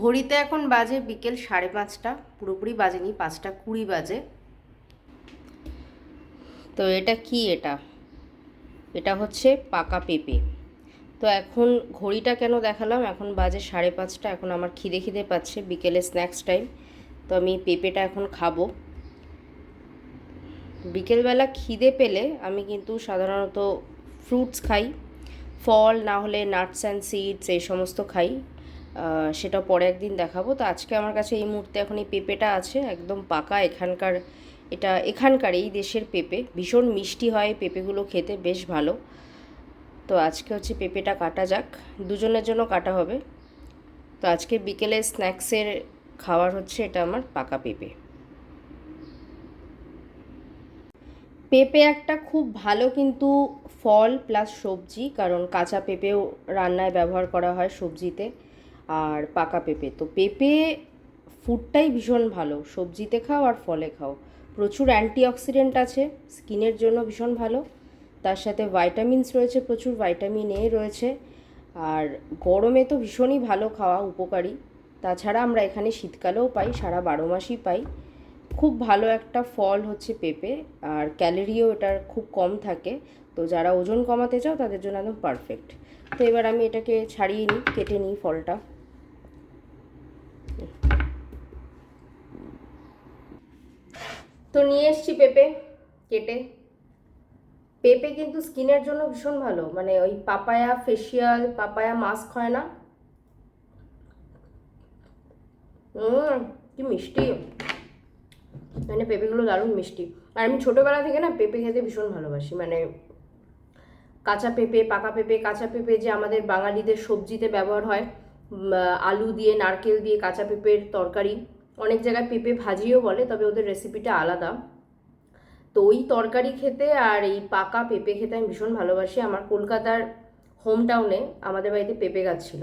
ঘড়িতে এখন বাজে বিকেল সাড়ে পাঁচটা, পুরোপুরি বাজেনি, পাঁচটা কুড়ি বাজে। তো এটা কি এটা? এটা হচ্ছে পাকা পেঁপে। তো এখন ঘড়িটা কেন দেখালাম? এখন বাজে সাড়ে পাঁচটা, এখন আমার খিদে খিদে পাচ্ছে, বিকেলে স্ন্যাক্স টাইম তো আমি পেঁপেটা এখন খাব। বিকেলবেলা খিদে পেলে আমি কিন্তু সাধারণত ফ্রুটস খাই, ফল, না হলে নাটস অ্যান্ড সিডস এই সমস্ত খাই। সেটা পরে একদিন দেখাবো। তো আজকে আমার কাছে এই মুহূর্তে এখন এই পেঁপেটা আছে, একদম পাকা এখানকার, এটা এখানকার এই দেশের পেঁপে। ভীষণ মিষ্টি হয় পেঁপেগুলো খেতে, বেশ ভালো। তো আজকে হচ্ছে পেঁপেটা কাটা যাক, দুজনের জন্য কাটা হবে। তো আজকে বিকেলে স্ন্যাক্সের খাবার হচ্ছে এটা আমার পাকা পেঁপে। পেঁপে একটা খুব ভালো কিন্তু ফল প্লাস সবজি, কারণ কাঁচা পেঁপেও রান্নায় ব্যবহার করা হয় সবজিতে। আর পাকা পেঁপে। তো পেঁপে ফুডটাই ভীষণ ভালো। সবজিতে খাও আর ফলে খাও। প্রচুর অ্যান্টিঅক্সিডেন্ট আছে, স্কিনের জন্য ভীষণ ভালো। তার সাথে ভাইটামিনস রয়েছে, প্রচুর ভাইটামিন এ রয়েছে। আর গরমে তো ভীষণই ভালো খাওয়া উপকারী। তাছাড়া আমরা এখানে শীতকালেও পাই, সারা বারো মাসই পাই। খুব ভালো একটা ফল হচ্ছে পেঁপে, আর ক্যালোরিও এটার খুব কম থাকে। তো যারা ওজন কমাতে চাও, তাদের জন্য একদম পারফেক্ট তো এবার আমি এটাকে ছাড়িয়ে নিই, কেটে নিই ফলটা। তো নিয়ে এসছি পেঁপে কেটে। পেঁপে কিন্তু স্কিনের জন্য ভীষণ ভালো মানে ওই পাপায়া ফেসিয়াল পাপায়া মাস্ক হয় না। কি মিষ্টি। মানে পেঁপেগুলো দারুণ মিষ্টি। আর আমি ছোটোবেলা থেকে না পেঁপে খেতে ভীষণ ভালোবাসি মানে কাঁচা পেঁপে, পাকা পেঁপে, কাঁচা পেঁপে যে আমাদের বাঙালিদের সবজিতে ব্যবহার হয় আলু দিয়ে, নারকেল দিয়ে কাঁচা পেঁপের তরকারি। অনেক জায়গায় পেঁপে ভাজিও বলে, তবে ওদের রেসিপিটা আলাদা। তো ওই তরকারি খেতে আর এই পাকা পেঁপে খেতে আমি ভীষণ ভালোবাসি। আমার কলকাতার হোম টাউনে আমাদের বাড়িতে পেঁপে গাছ ছিল।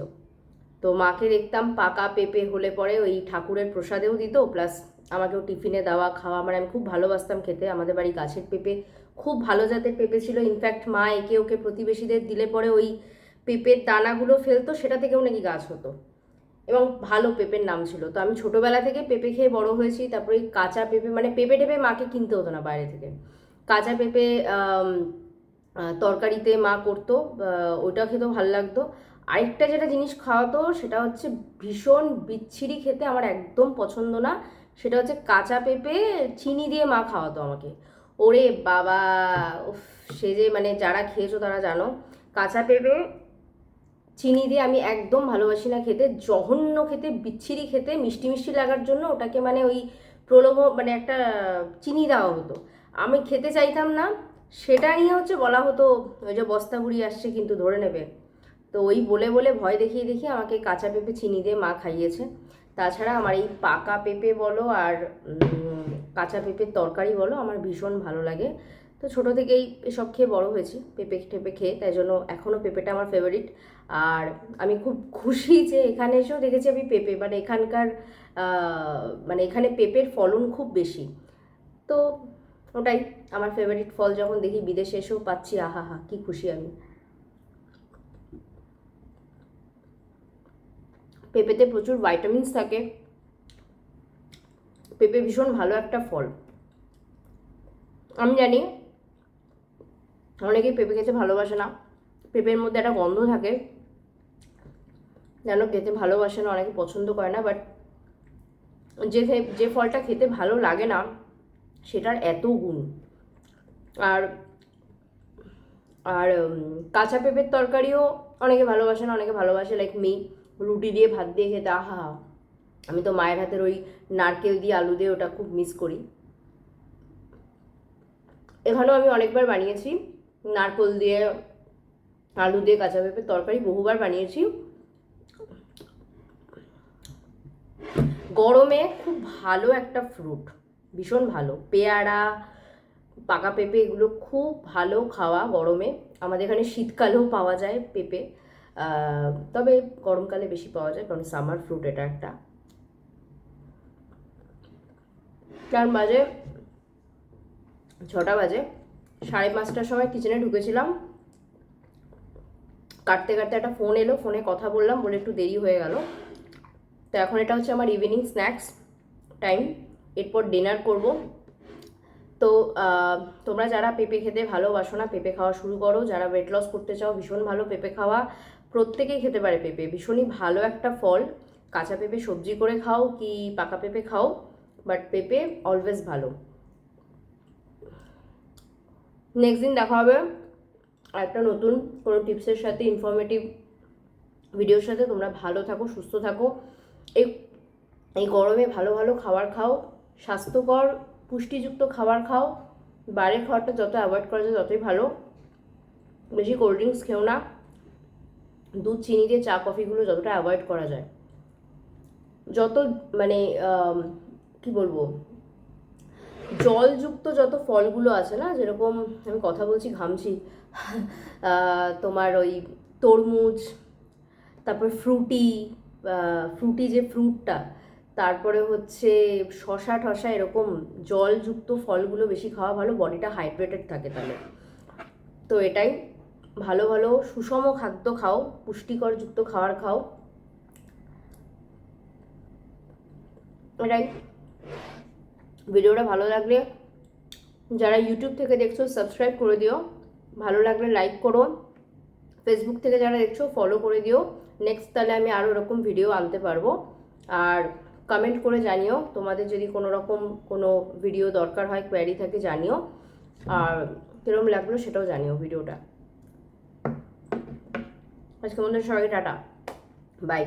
তো মাকে দেখতাম পাকা পেঁপে হলে পরে ওই ঠাকুরের প্রসাদেও দিত প্লাস আমাকেও টিফিনে দেওয়া, খাওয়া মানে আমি খুব ভালোবাসতাম খেতে। আমাদের বাড়ি গাছের পেঁপে খুব ভালো জাতের পেঁপে ছিল। ইনফ্যাক্ট মা একে ওকে প্রতিবেশীদের দিলে পরে ওই পেঁপের দানাগুলো ফেলতো, সেটা থেকেও নাকি গাছ হতো। এবং ভালো পেঁপের নাম ছিল। তো আমি ছোটোবেলা থেকে পেঁপে খেয়ে বড় হয়েছি, তারপরে কাঁচা পেঁপে মানে পেঁপে টেপে মাকে কিনতে হতো না বাইরে থেকে। কাঁচা পেঁপে তরকারিতে মা করতো ওইটা খেতেও ভালো লাগতো। আরেকটা যেটা জিনিস খাওয়াতো, সেটা হচ্ছে ভীষণ বিচ্ছিরি খেতে আমার একদম পছন্দ না। সেটা হচ্ছে কাঁচা পেঁপে চিনি দিয়ে মা খাওয়াতো আমাকে। ওরে বাবা সে যে মানে যারা খেয়েছো তারা জানো, কাঁচা পেঁপে চিনি দিয়ে আমি একদম ভালোবাসি না খেতে, জঘন্য খেতে, বিচ্ছিরি খেতে, মিষ্টি মিষ্টি লাগার জন্য ওটাকে মানে ওই প্রলোভ মানে একটা চিনি দেওয়া হতো। আমি খেতে চাইতাম না, সেটা নিয়ে হচ্ছে বলা হতো, ওই যে বস্তা বুড়ি আসছে কিন্তু ধরে নেবে। তো ওই বলে বলে ভয় দেখিয়ে দেখিয়ে আমাকে কাঁচা পেঁপে চিনি দিয়ে মা খাইয়েছে। তাছাড়া আমার এই পাকা পেঁপে বলো আর কাঁচা পেঁপের তরকারি বলো, আমার ভীষণ ভালো লাগে। তো ছোটো থেকেই এসব খেয়ে বড় হয়েছি, পেঁপে টেপে খেয়ে, তাই জন্য এখনও পেঁপেটা আমার ফেভারিট আর আমি খুব খুশি যে এখানে এসেও দেখেছি আমি পেঁপে মানে এখানকার মানে এখানে পেঁপের ফলন খুব বেশি। তো ওটাই আমার ফেভারিট ফল, যখন দেখি বিদেশে এসেও পাচ্ছি আহা হা কি খুশি আমি। পেঁপেতে প্রচুর ভাইটামিনস থাকে। পেঁপে ভীষণ ভালো একটা ফল। আমি জানি অনেকেই পেঁপে খেতে ভালোবাসে না। পেঁপের মধ্যে একটা গন্ধ থাকে, যেন খেতে ভালোবাসে না, অনেকে পছন্দ করে না বাট যে যে ফলটা খেতে ভালো লাগে না, সেটার এত গুণ। আর আর কাঁচা পেঁপের তরকারিও অনেকে ভালোবাসে না, অনেকে ভালোবাসে লাইক মি রুটি দিয়ে ভাত দিয়ে খেতে, আহা, আমি তো মায়ের হাতের ওই নারকেল দিয়ে আলু দিয়ে ওটা খুব মিস করি। এখানেও আমি অনেকবার বানিয়েছি। নারকেল দিয়ে, আলু দিয়ে কাঁচা পেঁপের তরকারি বহুবার বানিয়েছি। গরমে খুব ভালো একটা ফ্রুট ভীষণ ভালো। পেয়ারা, পাকা পেঁপে এগুলো খুব ভালো খাওয়া গরমে। আমাদের এখানে শীতকালেও পাওয়া যায় পেঁপে। তবে গরমকালে বেশি পাওয়া যায় কারণ সামার ফ্রুট এটা একটা। তার মাঝে ছটা বাজে। সাড়ে পাঁচটার সময় কিচেনে ঢুকেছিলাম। কাটতে কাটতে একটা ফোন এলো ফোনে কথা বললাম, বলে একটু দেরি হয়ে গেল। তো এখন এটা হচ্ছে আমার ইভিনিং স্ন্যাক্স টাইম এরপর ডিনার করব। তো তোমরা যারা পেঁপে খেতে ভালোবাসো না, পেঁপে খাওয়া শুরু করো। যারা ওয়েট লস করতে চাও, ভীষণ ভালো পেঁপে খাওয়া। প্রত্যেকেই খেতে পারে পেঁপে, ভীষণই ভালো একটা ফল। কাঁচা পেঁপে সবজি করে খাও কি পাকা পেঁপে খাও বাট পেঁপে অলওয়েজ ভালো। নেক্সট দিন দেখা হবে। একটা নতুন কোনো টিপসের সাথে ইনফরমেটিভ ভিডিওর সাথে। তোমরা ভালো থাকো, সুস্থ থাকো। এই এই গরমে ভালো ভালো খাবার খাও। স্বাস্থ্যকর, পুষ্টিযুক্ত খাবার খাও। বাইরের খাবারটা যত অ্যাভয়েড করা যায়, ততই ভালো। বেশি কোল্ড ড্রিঙ্কস খেও না। দুধ, চিনি দিয়ে চা কফিগুলো যতটা অ্যাভয়েড করা যায়। যত মানে কি বলব? জলযুক্ত যত ফলগুলো আছে না, যেরকম আমি কথা বলছি ঘামছি তোমার ওই তরমুজ, তারপর ফ্রুটি ফ্রুটি যে ফ্রুটটা, তারপরে হচ্ছে শশা টশা এরকম জলযুক্ত ফলগুলো বেশি খাওয়া ভালো, বডিটা হাইড্রেটেড থাকে তাহলে। তো এটাই, ভালো ভালো সুষম খাদ্য খাও পুষ্টিকরযুক্ত খাবার খাও। এটাই। ভিডিওটা ভালো লাগলে যারা ইউটিউব থেকে দেখছ সাবস্ক্রাইব করে দিও। ভালো লাগলে লাইক করো। ফেসবুক থেকে যারা দেখছ ফলো করে দিও। নেক্সট তাহলে আমি আরও এরকম ভিডিও আনতে পারব। আর কমেন্ট করে জানিও, তোমাদের যদি কোনো রকম কোনো ভিডিও দরকার হয় কোয়ারি থাকে, জানিও। আর কীরকম লাগল সেটাও জানিও ভিডিওটা আজকে মধ্যে সবাইকে টাটা। বাই